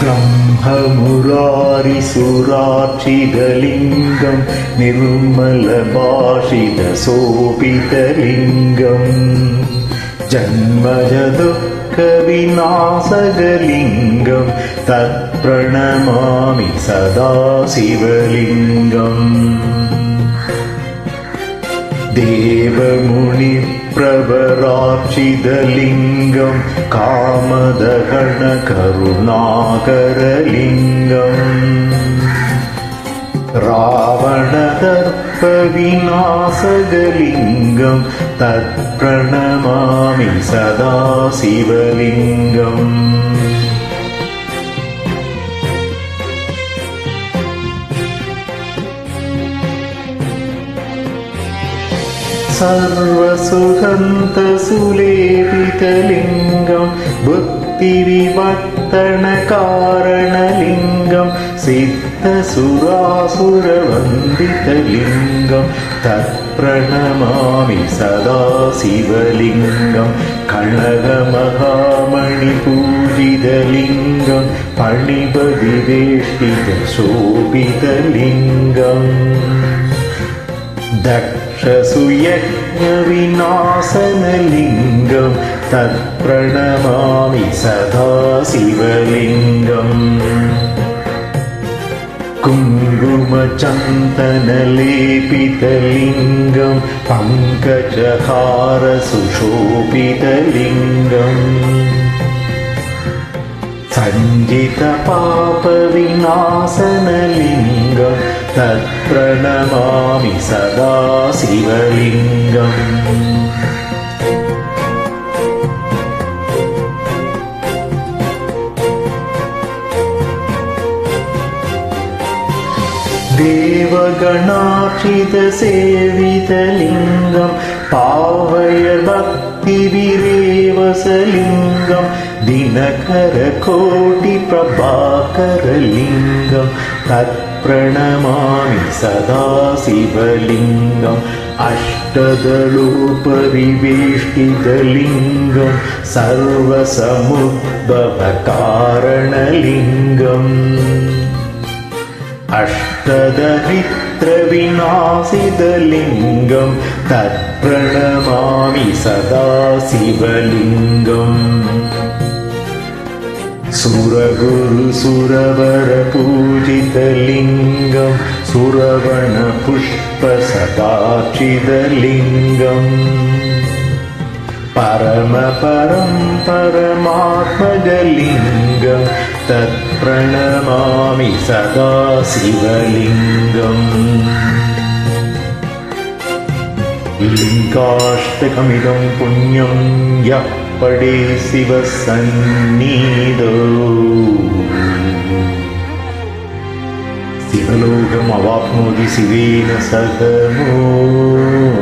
ब्रह्ममुरारिसुरार्चितलिङ्गं निर्मलभाषितशोभितलिङ्गम् जन्मजदुःखविनाशकलिङ्गं तत्प्रणमामि सदा शिवलिङ्गम् தேவமுனி பிரபராட்சிதலிங்கம் காமதகண கருணாகரலிங்கம். ராவணதர்ப்பவிநாசகலிங்கம் தத் பிரணமாமி சதா சிவலிங்கம் सर्वसुगन्धसुलेपितलिङ्गं बुद्धिविवर्तनकारणलिङ्गं सिद्धसुरासुरवन्दितलिङ्गं तत्प्रणमामि सदा शिवलिङ्गं कणगमहामणिपूजितलिङ्गं पणिपदिवेष्टितशोभितलिङ्गम् दक्षसुयज्ञविनाशनलिङ्गं तत्प्रणमामि सदा शिवलिङ्गम् कुङ्कुमचन्दनलेपितलिङ्गं पङ्कजहारसुशोभितलिङ्गम् सञ्जितपापविनाशनलिङ्गं तत्प्रणमामि सदा शिवलिङ्गम् देवगणार्चितसेवितलिङ्गं पावय भक्तिविरेवसलिङ्गं दिनकरकोटिप्रभाकरलिङ्गं तत्प्रणमामि सदा शिवलिङ्गम् अष्टदलोपरिवेष्टितलिङ्गं सर्वसमुद्भवकारणलिङ्गम् अष्टदरिद्रविनाशितलिङ्गं तत्प्रणमामि सदा शिवलिङ्गम् சுரகுரு சுரவர பூஜிதலிங்கம் சுரவண புஷ்ப சதாட்சிதலிங்கம் பரம பரம் பரமாத்மஜலிங்கம் தத் பிரணமாமி சதா சிவலிங்கம் லிங்காஷ்டகமிதம் புண்ணியம் யப் पडे शिवसन्निधौ शिवलोकम् अवाप्नोति शिवेन सह मोक्षम्